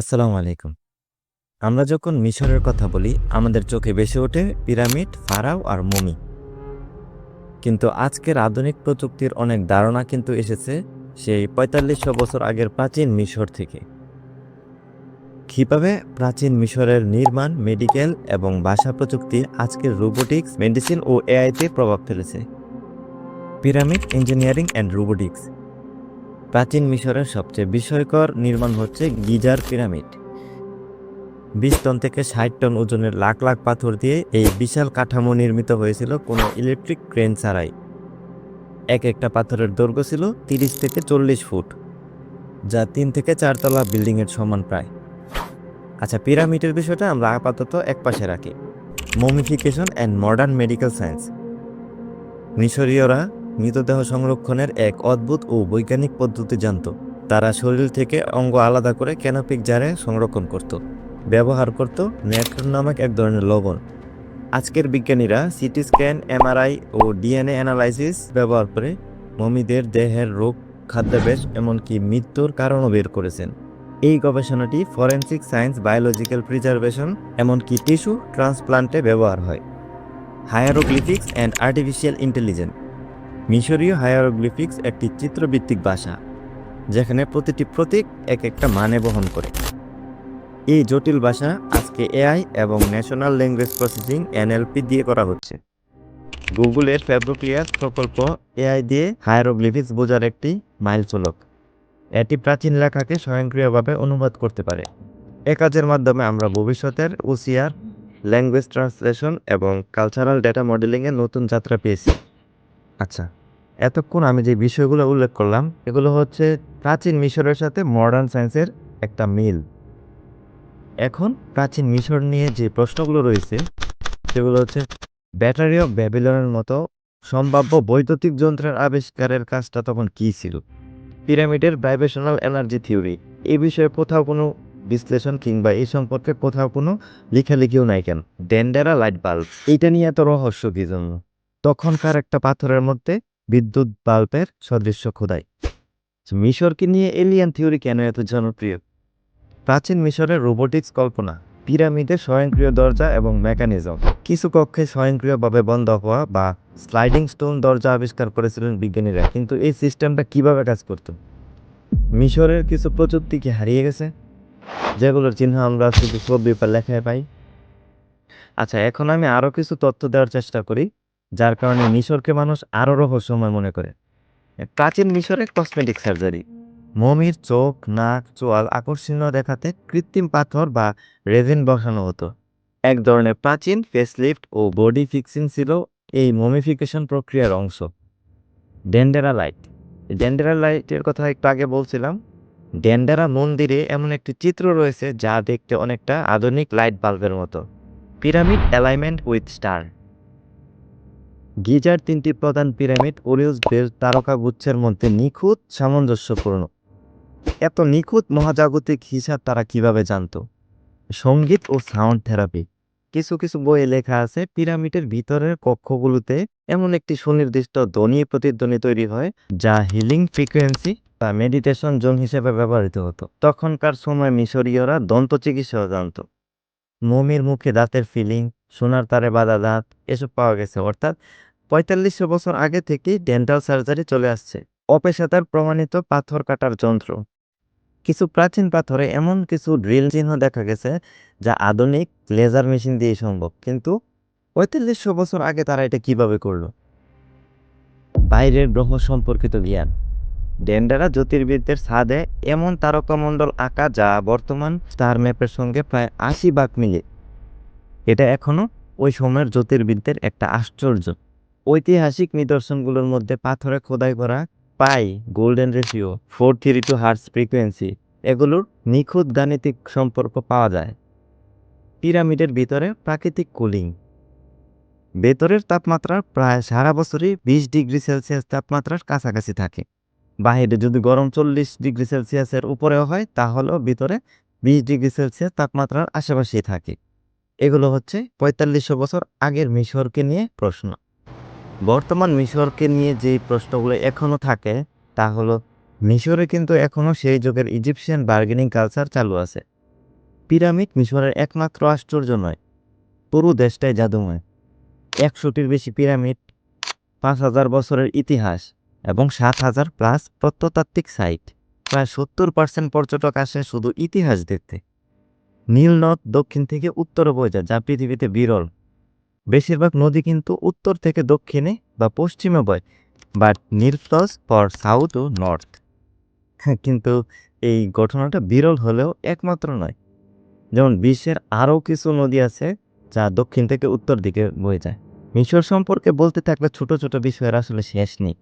আসসালামু আলাইকুম। আমরা যখন মিশরের কথা বলি, আমাদের চোখে বেশি ওঠে পিরামিড, ফারাও আর মমি। কিন্তু আজকের আধুনিক প্রযুক্তির অনেক ধারণা কিন্তু এসেছে সেই পঁয়তাল্লিশশো বছর আগের প্রাচীন মিশর থেকে। কীভাবে প্রাচীন মিশরের নির্মাণ, মেডিকেল এবং ভাষা প্রযুক্তি আজকের রোবোটিক্স, মেডিসিন ও এআইতে প্রভাব ফেলেছে? পিরামিড ইঞ্জিনিয়ারিং অ্যান্ড রোবোটিক্স প্রাচীন মিশরের সবচেয়ে বিস্ময়কর নির্মাণ হচ্ছে গিজার পিরামিড। বিশ টন থেকে ষাট টন ওজনের লাখ লাখ পাথর দিয়ে এই বিশাল কাঠামো নির্মিত হয়েছিল কোনো ইলেকট্রিক ক্রেন ছাড়াই। এক একটা পাথরের দৈর্ঘ্য ছিল তিরিশ থেকে চল্লিশ ফুট, যা তিন থেকে চারতলা বিল্ডিংয়ের সমান প্রায়। আচ্ছা পিরামিডের বিষয়টা আমরা আপাতত এক পাশে রাখি। Mummification and modern medical science মিশরীয়রা মৃতদেহ সংরক্ষণের এক অদ্ভুত ও বৈজ্ঞানিক পদ্ধতি জানত। তারা শরীর থেকে অঙ্গ আলাদা করে ক্যানোপিক জারে সংরক্ষণ করত। ব্যবহার করত ন্যাট্রন নামক এক ধরনের লবণ। আজকের বিজ্ঞানীরা সিটি স্ক্যান, এমআরআই ও ডিএনএ অ্যানালাইসিস ব্যবহার করে মমিদের দেহের রোগ, খাদ্যাভ্যাস, এমনকি মৃত্যুর কারণও বের করেছেন। এই গবেষণাটি ফরেনসিক সায়েন্স বায়োলজিক্যাল প্রিজার্ভেশন, এমনকি টিস্যু ট্রান্সপ্লান্টে ব্যবহার হয়। Hieroglyphics and artificial intelligence. মিশরীয় হায়ারোগ্লিফিক্স একটি চিত্রভিত্তিক ভাষা, যেখানে প্রতিটি প্রতীক এক একটা মানে বহন করে। এই জটিল ভাষা আজকে এআই এবং ন্যাশনাল ল্যাঙ্গুয়েজ প্রসেসিং এনএলপি দিয়ে করা হচ্ছে। গুগলের ফেব্রোক্লিয়াস প্রকল্প এআই দিয়ে হায়ারোগ্লিফিক্স বোঝার একটি মাইলফলক এটি প্রাচীন লেখাকে স্বয়ংক্রিয়ভাবে অনুবাদ করতে পারে। এ কাজের মাধ্যমে আমরা ভবিষ্যতের ওসিআর, ল্যাঙ্গুয়েজ ট্রান্সলেশন এবং কালচারাল ডেটা মডেলিংয়ে নতুন যাত্রা পেয়েছি। আচ্ছা এতক্ষণ আমি যে বিষয়গুলো উল্লেখ করলাম, এগুলো হচ্ছে প্রাচীন মিশরের সাথে মডার্ন সায়েন্সের একটা মিল। এখন প্রাচীন মিশর নিয়ে যে প্রশ্নগুলো রয়েছে, সেগুলো হচ্ছে ব্যাটারি অফ ব্যাবিলনের মতো সম্ভাব্য বৈদ্যুতিক যন্ত্রের আবিষ্কারের কাজটা তখন কী ছিল? পিরামিডের ভাইব্রেশনাল এনার্জি থিওরি এই বিষয়ে কোথাও কোনো বিশ্লেষণ কিংবা এই সম্পর্কে কোথাও কোনো লেখালেখিও নাই কেন? Dendera light bulb. এইটা নিয়ে এত রহস্য কি জন্য? তখনকার একটা পাথরের মধ্যে বিদ্যুৎ বাল্বের সদৃশ্য খোদাই। মিশরকে নিয়ে এলিয়ান থিওরি কেন এত জনপ্রিয়? প্রাচীন মিশরের রোবোটিক্স কল্পনা পিরামিডে স্বয়ংক্রিয় দরজা এবং মেকানিজম কিছু কক্ষে স্বয়ংক্রিয়ভাবে বন্ধ হওয়া বা স্লাইডিং স্টোন দরজা আবিষ্কার করেছিলেন বিজ্ঞানীরা, কিন্তু এই সিস্টেমটা কীভাবে কাজ করত? মিশরের কিছু প্রযুক্তি কি হারিয়ে গেছে? যেগুলোর চিহ্ন আমরা শুধু ছবি বা লেখায় পাই। আচ্ছা এখন আমি আরও কিছু তথ্য দেওয়ার চেষ্টা করি। যার কারণে মিশরকে মানুষ আরও রহস্যময় মনে করে। প্রাচীন মিশরে কসমেটিক সার্জারি। মমির চোখ নাক চোয়াল আকর্ষণীয় দেখাতে কৃত্রিম পাথর বা রেজিন বসানো হতো। এক ধরনের প্রাচীন ফেসলিফট ও বডি ফিক্সিং ছিল এই মমিফিকেশন প্রক্রিয়ার অংশ। ডেন্ডেরা লাইট। ডেন্ডেরা লাইটের কথা একটু আগে বলছিলাম। ডেন্ডেরা মন্দিরে এমন একটি চিত্র রয়েছে যা দেখতে অনেকটা আধুনিক লাইট বাল্বের মতো। Pyramid alignment with star. Geyser তিনটি প্রধান পিরামিড ওরিওস বেল্ট তারকা গুচ্ছের মধ্যে নিখুঁত, সামঞ্জস্যপূর্ণ। এত নিখুঁত মহাজাগতিক হিসাব তারা কীভাবে জানতো? সংগীত ও সাউন্ড থেরাপি। কিছু কিছু বইয়ে লেখা আছে, পিরামিডের ভিতরের কক্ষগুলোতে এমন একটি সুনির্দিষ্ট ধ্বনি প্রতিধ্বনি তৈরি হয়, যা হিলিং ফ্রিকোয়েন্সি বা মেডিটেশন জোন হিসেবে ব্যবহৃত হতো। তখনকার সময় মিশরীয়রা দন্ত চিকিৎসাও জানত। মমির মুখে দাঁতের ফিলিং, সোনার তারে বাঁধা দাঁত, এসব পাওয়া গেছে। অর্থাৎ পঁয়তাল্লিশশো বছর আগে থেকেই ডেন্টাল সার্জারি চলে আসছে। অপেশাদার প্রমাণিত পাথর কাটার যন্ত্র। কিছু প্রাচীন পাথরে এমন কিছু ড্রিল চিহ্ন দেখা গেছে যা আধুনিক লেজার মেশিন দিয়ে সম্ভব। কিন্তু পঁয়তাল্লিশশো বছর আগে তারা এটা কীভাবে করল? বাইরের গ্রহ সম্পর্কিত জ্ঞান। ডেন্ডারা জ্যোতির্বিদদের ছাদে এমন তারকামণ্ডল আঁকা যা বর্তমান স্টার ম্যাপের সঙ্গে প্রায় আশি ভাগ মিলে। এটা এখনও ওই সময়ের জ্যোতির্বিদদের একটা আশ্চর্য ঐতিহাসিক নিদর্শনগুলোর মধ্যে পাথরে খোদাই করা pi, golden ratio, four three two hertz frequency, এগুলোর নিখুঁত গাণিতিক সম্পর্ক পাওয়া যায়। পিরামিডের ভিতরে প্রাকৃতিক কুলিং। ভেতরের তাপমাত্রা প্রায় সারা বছরই বিশ ডিগ্রি সেলসিয়াস তাপমাত্রার কাছাকাছি থাকে। বাহিরে যদি গরম চল্লিশ ডিগ্রি সেলসিয়াসের উপরেও হয়, তাহলেও ভিতরে বিশ ডিগ্রি সেলসিয়াস তাপমাত্রার আশেপাশেই থাকে। এগুলো হচ্ছে পঁয়তাল্লিশশো বছর আগের মিশরকে নিয়ে প্রশ্ন। বর্তমান মিশরকে নিয়ে যে প্রশ্নগুলো এখনও থাকে, তা হলো, মিশরে কিন্তু এখনও সেই যুগের ইজিপশিয়ান বার্গেনিং কালচার চালু আছে। পিরামিড মিশরের একমাত্র আশ্চর্য নয়, পুরো দেশটাই জাদুময়। একশোটির বেশি পিরামিড, পাঁচ হাজার বছরের ইতিহাস এবং সাত হাজার প্লাস প্রত্নতাত্ত্বিক সাইট। প্রায় সত্তর পার্সেন্ট পর্যটক আসে শুধু ইতিহাস দেখতে। নীল নদ দক্ষিণ থেকে উত্তরে বয়ে যা পৃথিবীতে বিরল। বেশিরভাগ নদী কিন্তু উত্তর থেকে দক্ষিণে বা পশ্চিমে বয় but Nile flows for south O north কিন্তু এই ঘটনাটা বিরল হলেও একমাত্র নয়। যেমন বিশ্বের আরও কিছু নদী আছে যা দক্ষিণ থেকে উত্তর দিকে বয়ে যায়। মিশর সম্পর্কে বলতে থাকলে ছোট ছোট বিষয়ের আসলে শেষ নেই।